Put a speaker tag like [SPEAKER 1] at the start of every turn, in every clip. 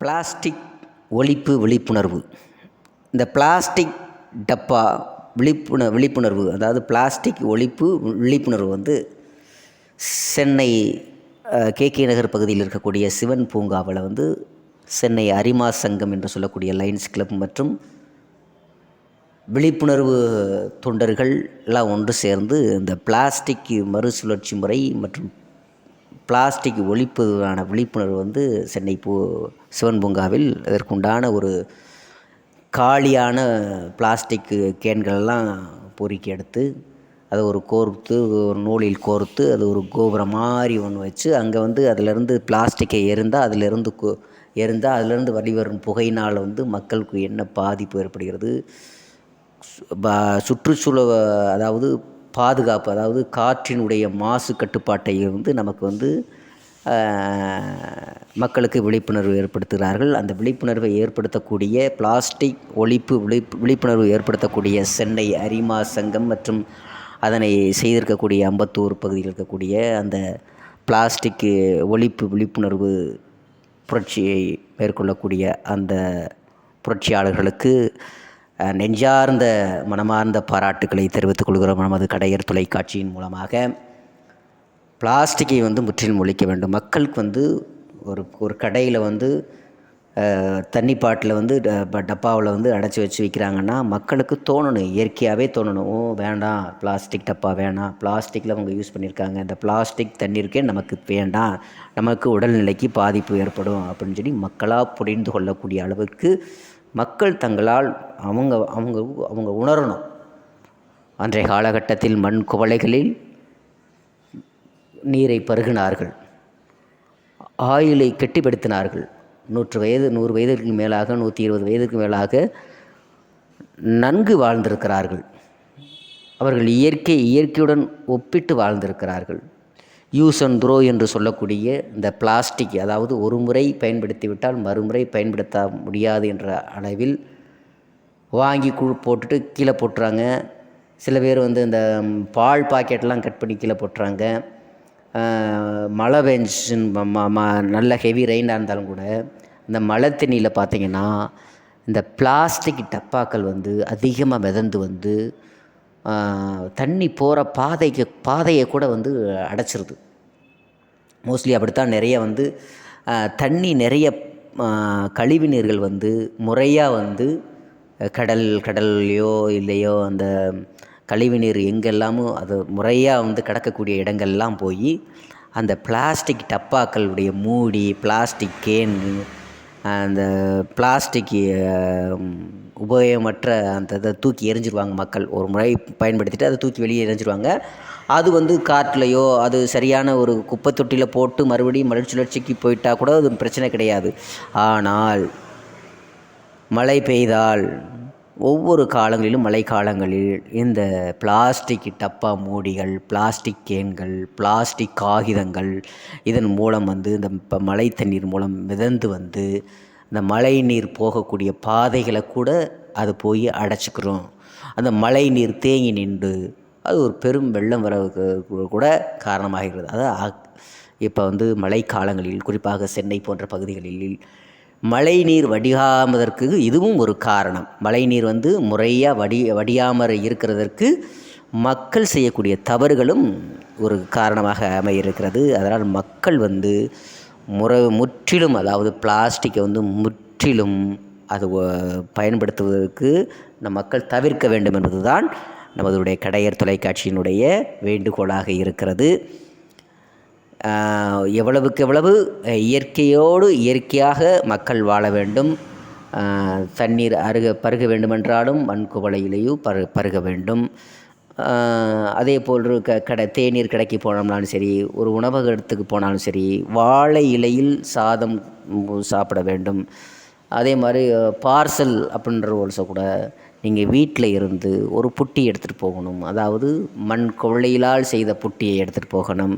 [SPEAKER 1] Plastic ஒழிப்பு விழிப்புணர்வு. இந்த பிளாஸ்டிக் டப்பா விழிப்புண விழிப்புணர்வு அதாவது பிளாஸ்டிக் ஒழிப்பு விழிப்புணர்வு வந்து சென்னை கேகே நகர் பகுதியில் இருக்கக்கூடிய சிவன் பூங்காவில் வந்து சென்னை அரிமா சங்கம் என்று சொல்லக்கூடிய லைன்ஸ் கிளப் மற்றும் விழிப்புணர்வு தொண்டர்கள் எல்லாம் ஒன்று சேர்ந்து இந்த பிளாஸ்டிக் மறுசுழற்சி முறை மற்றும் பிளாஸ்டிக் ஒழிப்பதான விழிப்புணர்வு வந்து சென்னை பூ சிவன் பூங்காவில் இதற்குண்டான ஒரு காலியான பிளாஸ்டிக் கேன்களெல்லாம் பொறுக்கி எடுத்து அதை ஒரு கோர்த்து ஒரு நூலில் கோர்த்து அது ஒரு கோபுரம் மாதிரி ஒன்று வச்சு அங்கே வந்து அதிலிருந்து பிளாஸ்டிக்கை எரிந்தால் அதிலிருந்து கு எரிந்தால் அதிலிருந்து வெளிவரும் புகையினால் வந்து மக்களுக்கு என்ன பாதிப்பு ஏற்படுகிறது? சுற்றுச்சூழல் அதாவது பாதுகாப்பு அதாவது காற்றினுடைய மாசு கட்டுப்பாட்டை வந்து நமக்கு வந்து மக்களுக்கு விழிப்புணர்வு ஏற்படுத்துகிறார்கள். அந்த விழிப்புணர்வை ஏற்படுத்தக்கூடிய பிளாஸ்டிக் ஒழிப்பு விழிப்பு விழிப்புணர்வு ஏற்படுத்தக்கூடிய சென்னை அரிமா சங்கம் மற்றும் அதனை செய்திருக்கக்கூடிய அம்பத்தூர் பகுதியில் இருக்கக்கூடிய அந்த பிளாஸ்டிக்கு ஒழிப்பு விழிப்புணர்வு புரட்சியை மேற்கொள்ளக்கூடிய அந்த புரட்சியாளர்களுக்கு நெஞ்சார்ந்த மனமார்ந்த பாராட்டுக்களை தெரிவித்துக் கொள்கிறோம். நமது கடையர் தொலைக்காட்சியின் மூலமாக. பிளாஸ்டிக்கை வந்து முற்றிலும் ஒழிக்க வேண்டும். மக்களுக்கு வந்து ஒரு ஒரு கடையில் வந்து தண்ணி பாட்டில் வந்து டப்பாவில் வந்து அடைச்சி வச்சு விற்கிறாங்கன்னா மக்களுக்கு தோணணும். இயற்கையாகவே தோணணும். ஓ வேண்டாம். பிளாஸ்டிக் டப்பா வேணாம். பிளாஸ்டிக்கில் அவங்க யூஸ் பண்ணியிருக்காங்க இந்த பிளாஸ்டிக் தண்ணீருக்கே நமக்கு வேண்டாம். நமக்கு உடல்நிலைக்கு பாதிப்பு ஏற்படும் அப்படின்னு சொல்லி மக்களாக புரிந்து கொள்ளக்கூடிய அளவுக்கு மக்கள் தங்களால் அவங்க அவங்க அவங்க உணரணும். அன்றைய காலகட்டத்தில் மண் குவளைகளில் நீரை பருகினார்கள். ஆயிலை கெட்டிப்படுத்தினார்கள். நூற்று வயது நூறு வயதிற்கு மேலாக நூற்றி இருபது வயதுக்கு மேலாக நன்கு வாழ்ந்திருக்கிறார்கள். அவர்கள் இயற்கை இயற்கையுடன் ஒப்பிட்டு வாழ்ந்திருக்கிறார்கள். யூஸ் அண்ட் த்ரோ என்று சொல்லக்கூடிய இந்த பிளாஸ்டிக் அதாவது ஒரு முறை பயன்படுத்திவிட்டால் மறுமுறை பயன்படுத்த முடியாது என்ற அளவில் வாங்கி குழு போட்டுட்டு கீழே போட்டுறாங்க. சில பேர் வந்து இந்த பால் பாக்கெட்லாம் கட் பண்ணி கீழே போட்டுறாங்க. மழை பெஞ்சு நல்ல ஹெவி ரெயினாக இருந்தாலும் கூட இந்த மழை தண்ணியில் பார்த்திங்கன்னா இந்த பிளாஸ்டிக் டப்பாக்கள் வந்து அதிகமாக மிதந்து வந்து தண்ணி போகிற பாதைக்கு பாதையை கூட வந்து அடைச்சிருது. மோஸ்ட்லி அப்படித்தான் நிறைய வந்து தண்ணி நிறைய கழிவு நீர்கள் வந்து முறையாக வந்து கடல் கடல்லையோ இல்லையோ அந்த கழிவுநீர் எங்கெல்லாமோ அது முறையாக வந்து கிடக்கக்கூடிய இடங்கள்லாம் போய் அந்த பிளாஸ்டிக் டப்பாக்களுடைய மூடி பிளாஸ்டிக் கேனு அந்த பிளாஸ்டிக் உபயோகமற்ற அந்த இதை தூக்கி எரிஞ்சிருவாங்க மக்கள். ஒரு முறை பயன்படுத்திட்டு அதை தூக்கி வெளியே எரிஞ்சிருவாங்க அது வந்து காற்றுலையோ அது சரியான ஒரு குப்பை தொட்டியில் போட்டு மறுபடியும் மறுசுழற்சிக்கு போயிட்டால் கூட அது பிரச்சனை கிடையாது. ஆனால் மழை பெய்தால் ஒவ்வொரு காலங்களிலும் மழை காலங்களில் இந்த பிளாஸ்டிக் டப்பா மூடிகள் பிளாஸ்டிக் கேன்கள் பிளாஸ்டிக் காகிதங்கள் இதன் மூலம் வந்து இந்த இப்போ மழை தண்ணீர் மூலம் மிதந்து வந்து இந்த மழை நீர் போகக்கூடிய பாதைகளை கூட அது போய் அடைச்சிக்கிறோம். அந்த மழை நீர் தேங்கி நின்று அது ஒரு பெரும் வெள்ளம் வர கூட காரணமாகிறது. அதாவது இப்போ வந்து மழை காலங்களில் குறிப்பாக சென்னை போன்ற பகுதிகளில் மழை நீர் வடியாமதற்கு இதுவும் ஒரு காரணம். மழை நீர் வந்து முறையாக வடி வடியாமல் இருக்கிறதற்கு மக்கள் செய்யக்கூடிய தவறுகளும் ஒரு காரணமாக அமையிருக்கிறது அதனால் மக்கள் வந்து முறை முற்றிலும் அதாவது பிளாஸ்டிக்கை வந்து முற்றிலும் அது பயன்படுத்துவதற்கு நம் மக்கள் தவிர்க்க வேண்டும் என்பதுதான் நமதுடைய கடையர் தொலைக்காட்சியினுடைய வேண்டுகோளாக இருக்கிறது. எவ்வளவுக்கு எவ்வளவு இயற்கையோடு இயற்கையாக மக்கள் வாழ வேண்டும். தண்ணீர் அருக பருக வேண்டுமென்றாலும் மண் குவளையிலேயோ பரு பருக வேண்டும். அதே போல் க கடை தேநீர் கடைக்கு போனோம்னாலும் சரி ஒரு உணவகத்துக்கு போனாலும் சரி வாழை இலையில் சாதம் சாப்பிட வேண்டும். அதே மாதிரி பார்சல் அப்படின்ற ஒரு கூட நீங்கள் வீட்டில் இருந்து ஒரு புட்டி எடுத்துகிட்டு போகணும். அதாவது மண் கொள்ளையிலால் செய்த புட்டியை எடுத்துகிட்டு போகணும்.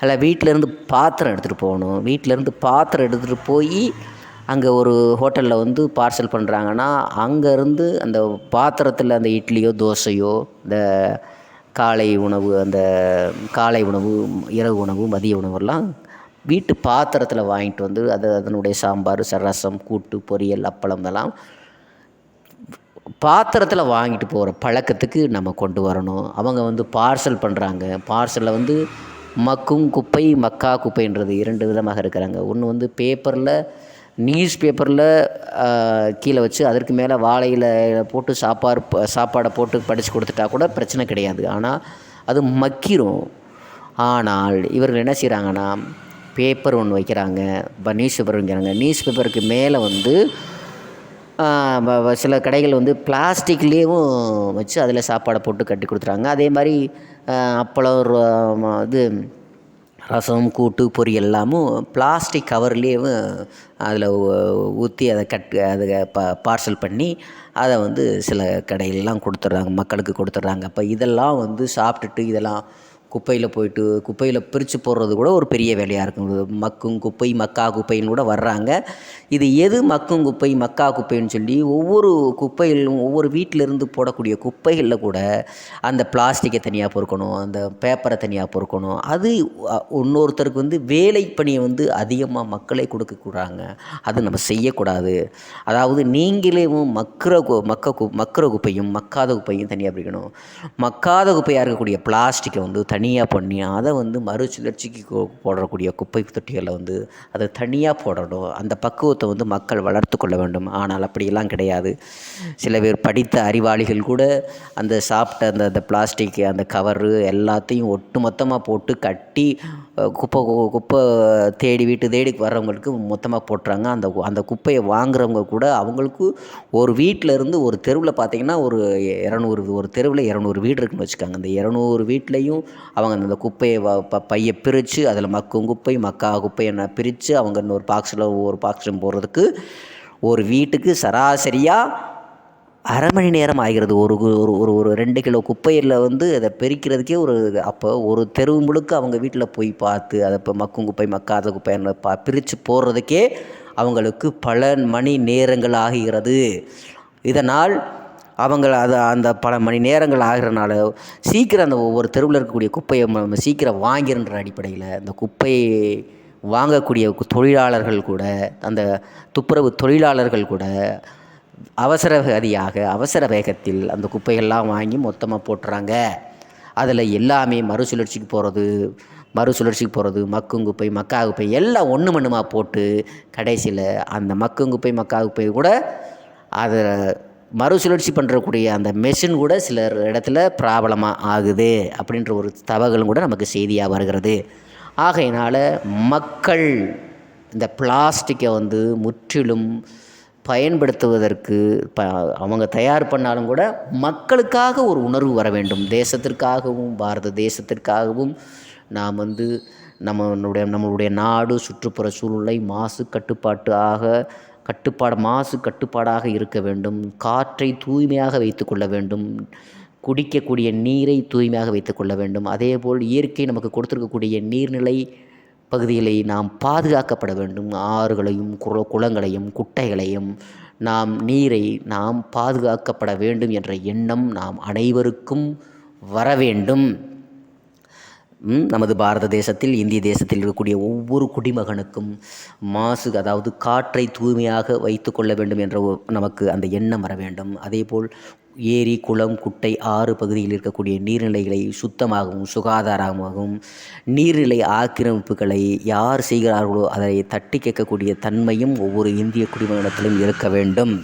[SPEAKER 1] அதில் வீட்டிலேருந்து பாத்திரம் எடுத்துகிட்டு போகணும். வீட்டிலேருந்து பாத்திரம் எடுத்துகிட்டு போய் அங்கே ஒரு ஹோட்டலில் வந்து பார்சல் பண்ணுறாங்கன்னா அங்கேருந்து அந்த பாத்திரத்தில் அந்த இட்லியோ தோசையோ இந்த காலை உணவு அந்த காலை உணவு இரவு உணவு மதிய உணவெல்லாம் வீட்டு பாத்திரத்தில் வாங்கிட்டு வந்து அது அதனுடைய சாம்பார் ச ரசம் கூட்டு பொரியல் அப்பளம் இதெல்லாம் பாத்திரத்தில் வாங்கிட்டு போகிற பழக்கத்துக்கு நம்ம கொண்டு வரணும். அவங்க வந்து பார்சல் பண்ணுறாங்க பார்சலில் வந்து மக்கும் குப்பை மக்கா குப்பைன்றது இரண்டு விதமாக இருக்கிறாங்க. ஒன்று வந்து பேப்பரில் நியூஸ் பேப்பரில் கீழே வச்சு அதற்கு மேலே வாழை போட்டு சாப்பாடு ப- சாப்பாடை போட்டு படித்து கொடுத்துட்டா கூட பிரச்சனை கிடையாது. ஆனால் அது மக்கிரும். ஆனால் இவர்கள் என்ன செய்கிறாங்கன்னா பேப்பர் ஒன்று வைக்கிறாங்க இப்போ நியூஸ் பேப்பர் வைக்கிறாங்க. நியூஸ் பேப்பருக்கு மேலே வந்து வ- சில கடைகள் வந்து பிளாஸ்டிக்லேயும் வச்சு அதில் சாப்பாடை போட்டு கட்டி கொடுத்துறாங்க. அதே மாதிரி அப்பளம் இது ரசம் கூட்டு பொரியல் எல்லாமும் பிளாஸ்டிக் கவர்லேயும் அதில் ஊற்றி அதை கட் அதை ப பார்சல் பண்ணி அதை வந்து சில கடையிலலாம் கொடுத்துட்றாங்க மக்களுக்கு கொடுத்துட்றாங்க அப்போ இதெல்லாம் வந்து சாப்பிட்டுட்டு இதெல்லாம் குப்பையில் போயிட்டு குப்பையில் பிரித்து போடுறது கூட ஒரு பெரிய வேலையாக இருக்கும். மக்கும் குப்பை மக்கா குப்பைன்னு கூட வர்றாங்க. இது எது மக்கும் குப்பை மக்கா குப்பைன்னு சொல்லி ஒவ்வொரு குப்பையிலும் ஒவ்வொரு வீட்டிலேருந்து போடக்கூடிய குப்பைகளில் கூட அந்த பிளாஸ்டிக்கை தனியாக பொறுக்கணும் அந்த பேப்பரை தனியாக பொறுக்கணும். அது இன்னொருத்தருக்கு வந்து வேலை பணியை வந்து அதிகமாக மக்களே கொடுக்கக்கூடாங்க அது நம்ம செய்யக்கூடாது. அதாவது நீங்களேவும் மக்கிற கு- மக்க கு மக்கிற குப்பையும் மக்காத குப்பையும் தனியாக பிரிக்கணும். மக்காத குப்பையாக இருக்கக்கூடிய பிளாஸ்டிக்கை வந்து தனி தனியாக பண்ணி அதை வந்து மறுசுழற்சிக்கு போடக்கூடிய குப்பை தொட்டிகளை வந்து அதை தனியாக போடணும். அந்த பக்குவத்தை வந்து மக்கள் வளர்த்து கொள்ள வேண்டும். ஆனால் அப்படியெல்லாம் கிடையாது. சில பேர் படித்த அறிவாளிகள் கூட அந்த சாப்பிட்ட அந்த அந்த பிளாஸ்டிக் அந்த கவரு எல்லாத்தையும் ஒட்டு மொத்தமாக போட்டு கட்டி குப்பை குப்பை தேடி வீட்டு தேடி வர்றவங்களுக்கு மொத்தமாக போட்டுறாங்க. அந்த கு- அந்த குப்பையை வாங்குறவங்க கூட அவங்களுக்கு ஒரு வீட்டில் இருந்து ஒரு தெருவில் பார்த்தீங்கன்னா ஒரு இரநூறு ஒரு தெருவில் இரநூறு வீடு இருக்குன்னு வச்சுக்காங்க. அந்த இரநூறு வீட்லேயும் அவங்க அந்த குப்பையை ப பையை பிரித்து அதில் மக்கும் குப்பை மக்கா குப்பையை பிரித்து அவங்க இன்னொரு பாக்ஸில் ஒவ்வொரு பாக்ஸும் போடுறதுக்கு ஒரு வீட்டுக்கு சராசரியாக அரை மணி நேரம் ஆகிறது. ஒரு ஒரு ஒரு ஒரு ரெண்டு கிலோ குப்பையில் வந்து அதை பிரிக்கிறதுக்கே ஒரு அப்போ ஒரு தெரு முழுக்க அவங்க வீட்டில் போய் பார்த்து அதை இப்போ மக்கும் குப்பை மக்காத குப்பைன்னு பா பிரித்து போடுறதுக்கே அவங்களுக்கு பல மணி நேரங்கள் ஆகிறது. இதனால் அவங்கள அது அந்த பல மணி நேரங்கள் ஆகிறனால சீக்கிரம் அந்த ஒவ்வொரு தெருவில் இருக்கக்கூடிய குப்பையை நம்ம சீக்கிரம் வாங்கிருன்ற அடிப்படையில் அந்த குப்பையை வாங்கக்கூடிய தொழிலாளர்கள் கூட அந்த துப்புரவு தொழிலாளர்கள் கூட அவசர கதியாக அவசர வேகத்தில் அந்த குப்பைகள்லாம் வாங்கி மொத்தமாக போட்டுறாங்க. அதில் எல்லாமே மறுசுழற்சிக்கு போகிறது மறுசுழற்சிக்கு போகிறது மக்கும் குப்பை மக்கா குப்பை எல்லாம் ஒன்று மண்ணுமா போட்டு கடைசியில் அந்த மக்கும் குப்பை மக்கா குப்பை கூட அதை மறுசுழற்சி பண்ணுறக்கூடிய அந்த மெஷின் கூட சில இடத்துல ப்ராப்ளமாக ஆகுது அப்படின்ற ஒரு தகவலும் கூட நமக்கு செய்தியாக வருகிறது. ஆகையினால் மக்கள் இந்த பிளாஸ்டிக்கை வந்து முற்றிலும் பயன்படுத்துவதற்கு ப அவங்க தயார் பண்ணாலும் கூட மக்களுக்காக ஒரு உணர்வு வர வேண்டும். தேசத்திற்காகவும் பாரத தேசத்திற்காகவும் நாம் வந்து நம்மளுடைய நம்மளுடைய நாடு சுற்றுப்புற சூழ்நிலை மாசு கட்டுப்பாட்டு ஆக கட்டுப்பாடு மாசு கட்டுப்பாடாக இருக்க வேண்டும். காற்றை தூய்மையாக வைத்துக்கொள்ள வேண்டும். குடிக்கக்கூடிய நீரை தூய்மையாக வைத்துக்கொள்ள வேண்டும். அதேபோல் இயற்கை நமக்கு கொடுத்துருக்கக்கூடிய நீர்நிலை பகுதிகளை நாம் பாதுகாக்கப்பட வேண்டும். ஆறுகளையும் குள குளங்களையும் குட்டைகளையும் நாம் நீரை நாம் பாதுகாக்கப்பட வேண்டும் என்ற எண்ணம் நாம் அனைவருக்கும் வர வேண்டும். நமது பாரத தேசத்தில் இந்திய தேசத்தில் இருக்கக்கூடிய ஒவ்வொரு குடிமகனுக்கும் மாசு அதாவது காற்றை தூய்மையாக வைத்து கொள்ள வேண்டும் என்ற ஒ- நமக்கு அந்த எண்ணம் வர வேண்டும். அதேபோல் ஏரி குளம் குட்டை ஆறு பகுதியில் இருக்கக்கூடிய நீர்நிலைகளை சுத்தமாகவும் சுகாதாரமாகவும் நீர்நிலை ஆக்கிரமிப்புகளை யார் செய்கிறார்களோ அதை தட்டி கேட்கக்கூடிய தன்மையும் ஒவ்வொரு இந்திய குடிமகனத்திலும் இருக்க வேண்டும்.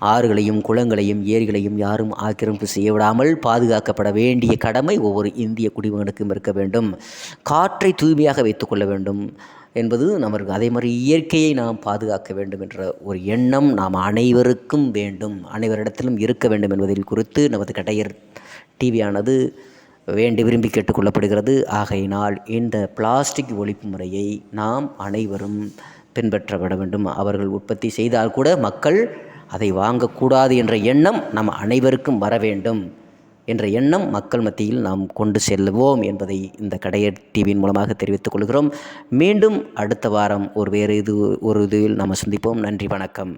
[SPEAKER 1] ஆறுகளையும் குளங்களையும் ஏரிகளையும் யாரும் ஆக்கிரமிப்பு செய்ய விடாமல் பாதுகாக்கப்பட வேண்டிய கடமை ஒவ்வொரு இந்திய குடிமகனுக்கும் இருக்க வேண்டும். காற்றை தூய்மையாக வைத்துக்கொள்ள வேண்டும் என்பது நமக்கு அதே மாதிரி இயற்கையை நாம் பாதுகாக்க வேண்டும் என்ற ஒரு எண்ணம் நாம் அனைவருக்கும் வேண்டும். அனைவரிடத்திலும் இருக்க வேண்டும் என்பதில் குறித்து நமது கடையர் டிவியானது வேண்டி விரும்பி கேட்டுக்கொள்ளப்படுகிறது. ஆகையினால் இந்த பிளாஸ்டிக் ஒழிப்பு முறையை நாம் அனைவரும் பின்பற்றப்பட வேண்டும். அவர்கள் உற்பத்தி செய்தால் கூட மக்கள் அதை வாங்கக்கூடாது என்ற எண்ணம் நம் அனைவருக்கும் வர வேண்டும் என்ற எண்ணம் மக்கள் மத்தியில் நாம் கொண்டு செல்வோம் என்பதை இந்த கடையர் டிவியின் மூலமாக தெரிவித்துக் கொள்கிறோம். மீண்டும் அடுத்த வாரம் ஒரு வேறு இது ஒரு இதில் நாம் சந்திப்போம். நன்றி வணக்கம்.